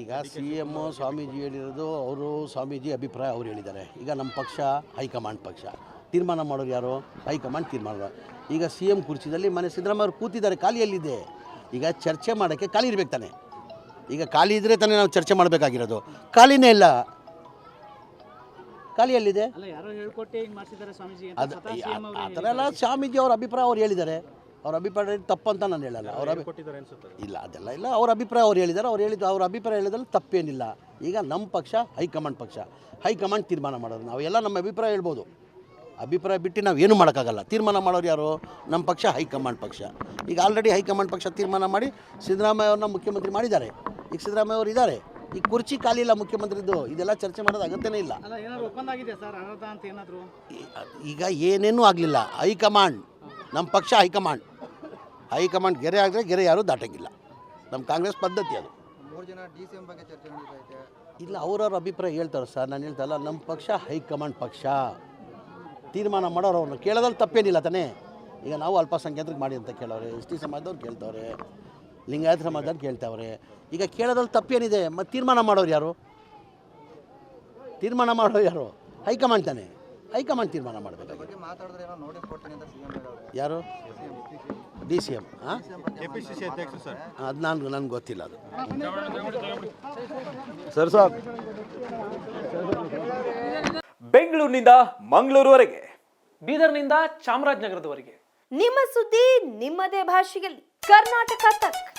ಈಗ C M Swamiji ಹೇಳಿರೋದು ಅವರು ಸ್ವಾಮೀಜಿ ಅಭಿಪ್ರಾಯ ಅವ್ರು ಹೇಳಿದ್ದಾರೆ. ಈಗ ನಮ್ಮ ಪಕ್ಷ ಹೈಕಮಾಂಡ್ ಪಕ್ಷ. ತೀರ್ಮಾನ ಮಾಡೋರು ಯಾರು? ಹೈಕಮಾಂಡ್ ತೀರ್ಮಾನ. ಈಗ ಸಿ ಎಂ ಕುರ್ಚಿದಲ್ಲಿ ಮನೆ ಸಿದ್ದರಾಮಯ್ಯ ಅವರು ಕೂತಿದ್ದಾರೆ ಖಾಲಿಯಲ್ಲಿದೆ. ಈಗ ಚರ್ಚೆ ಮಾಡೋಕ್ಕೆ ಖಾಲಿ ಇರಬೇಕು ತಾನೆ. ಈಗ ಖಾಲಿ ಇದ್ದರೆ ತಾನೇ ನಾವು ಚರ್ಚೆ ಮಾಡಬೇಕಾಗಿರೋದು. ಖಾಲಿನೇ ಇಲ್ಲ. ಖಾಲಿಯಲ್ಲಿದೆ. ಅದು ಆ ಥರ ಎಲ್ಲ ಸ್ವಾಮೀಜಿ ಅವ್ರ ಅಭಿಪ್ರಾಯ ಅವ್ರು ಹೇಳಿದ್ದಾರೆ. ಅವ್ರ ಅಭಿಪ್ರಾಯ ತಪ್ಪಂತ ನಾನು ಹೇಳಲ್ಲ. ಅವ್ರ ಅಭಿಪ್ರಾಯ ಇಲ್ಲ ಅದೆಲ್ಲ ಇಲ್ಲ. ಅವ್ರ ಅಭಿಪ್ರಾಯ ಅವ್ರು ಹೇಳಿದ್ದಾರೆ. ಅವ್ರು ಹೇಳಿದ್ದು ಅವ್ರ ಅಭಿಪ್ರಾಯ ಹೇಳಿದ್ರೆ ತಪ್ಪೇನಿಲ್ಲ. ಈಗ ನಮ್ಮ ಪಕ್ಷ ಹೈಕಮಾಂಡ್ ಪಕ್ಷ. ಹೈಕಮಾಂಡ್ ತೀರ್ಮಾನ ಮಾಡೋದು. ನಾವು ಎಲ್ಲ ನಮ್ಮ ಅಭಿಪ್ರಾಯ ಹೇಳ್ಬೋದು. ಅಭಿಪ್ರಾಯ ಬಿಟ್ಟು ನಾವು ಏನು ಮಾಡೋಕ್ಕಾಗಲ್ಲ. ತೀರ್ಮಾನ ಮಾಡೋರು ಯಾರು? ನಮ್ಮ ಪಕ್ಷ ಹೈಕಮಾಂಡ್ ಪಕ್ಷ. ಈಗ ಆಲ್ರೆಡಿ ಹೈಕಮಾಂಡ್ ಪಕ್ಷ ತೀರ್ಮಾನ ಮಾಡಿ ಸಿದ್ದರಾಮಯ್ಯ ಅವ್ರನ್ನ ಮುಖ್ಯಮಂತ್ರಿ ಮಾಡಿದ್ದಾರೆ. ಈಗ ಸಿದ್ದರಾಮಯ್ಯ ಅವರು ಇದ್ದಾರೆ. ಈಗ ಕುರ್ಚಿ ಖಾಲಿ ಇಲ್ಲ ಮುಖ್ಯಮಂತ್ರಿದ್ದು. ಇದೆಲ್ಲ ಚರ್ಚೆ ಮಾಡೋದು ಅಗತ್ಯನೇ ಇಲ್ಲ. ಈ- ಈಗ ಏನೇನೂ ಆಗಲಿಲ್ಲ. ಹೈಕಮಾಂಡ್. ನಮ್ಮ ಪಕ್ಷ ಹೈಕಮಾಂಡ್. ಹೈಕಮಾಂಡ್ ಗೆರೆ ಆದರೆ ಗೆರೆ ಯಾರೂ ದಾಟಂಗಿಲ್ಲ. ನಮ್ಮ ಕಾಂಗ್ರೆಸ್ ಪದ್ಧತಿ ಅದು. ಇಲ್ಲ ಅವ್ರವ್ರ ಅಭಿಪ್ರಾಯ ಹೇಳ್ತಾರೆ ಸರ್. ನಾನು ಹೇಳ್ತಲ್ಲ ನಮ್ಮ ಪಕ್ಷ ಹೈಕಮಾಂಡ್ ಪಕ್ಷ. ತೀರ್ಮಾನ ಮಾಡೋರು ಅವ್ರನ್ನ ಕೇಳೋದ್ರಲ್ಲಿ ತಪ್ಪೇನಿಲ್ಲ ತಾನೇ. ಈಗ ನಾವು ಅಲ್ಪಸಂಖ್ಯಾತರಿಗೆ ಮಾಡಿ ಅಂತ ಕೇಳೋರೆ ಎಸ್ ಟಿ ಸಮಾಜದವ್ರು ಕೇಳ್ತವ್ರೆ ಲಿಂಗಾಯತ ಸಮಾಜದವ್ರು ಕೇಳ್ತಾವ್ರೆ. ಈಗ ಕೇಳೋದ್ರಲ್ಲಿ ತಪ್ಪೇನಿದೆ ಮತ್ತು ತೀರ್ಮಾನ ಮಾಡೋರು ಯಾರು? ತೀರ್ಮಾನ ಮಾಡೋರು ಯಾರು? ಹೈಕಮಾಂಡ್ ತಾನೇ. ಹೈಕಮಾಂಡ್ ತೀರ್ಮಾನ ಮಾಡಬೇಕಾಗಿ ಹೇಳೋರು ಯಾರು? D C M sir. ಅದು ನಾನು ನನಗೆ ಗೊತ್ತಿಲ್ಲ ಅದು. ಸರ್ ಸಾಬ್ ಬೆಂಗಳೂರಿನಿಂದ ಮಂಗಳೂರುವರೆಗೆ ಬೀದರ್ನಿಂದ ಚಾಮರಾಜನಗರದವರೆಗೆ. ನಿಮ್ಮ ಸುದ್ದಿ ನಿಮ್ಮದೇ ಭಾಷೆಯಲ್ಲಿ. ಕರ್ನಾಟಕ ತಕ್.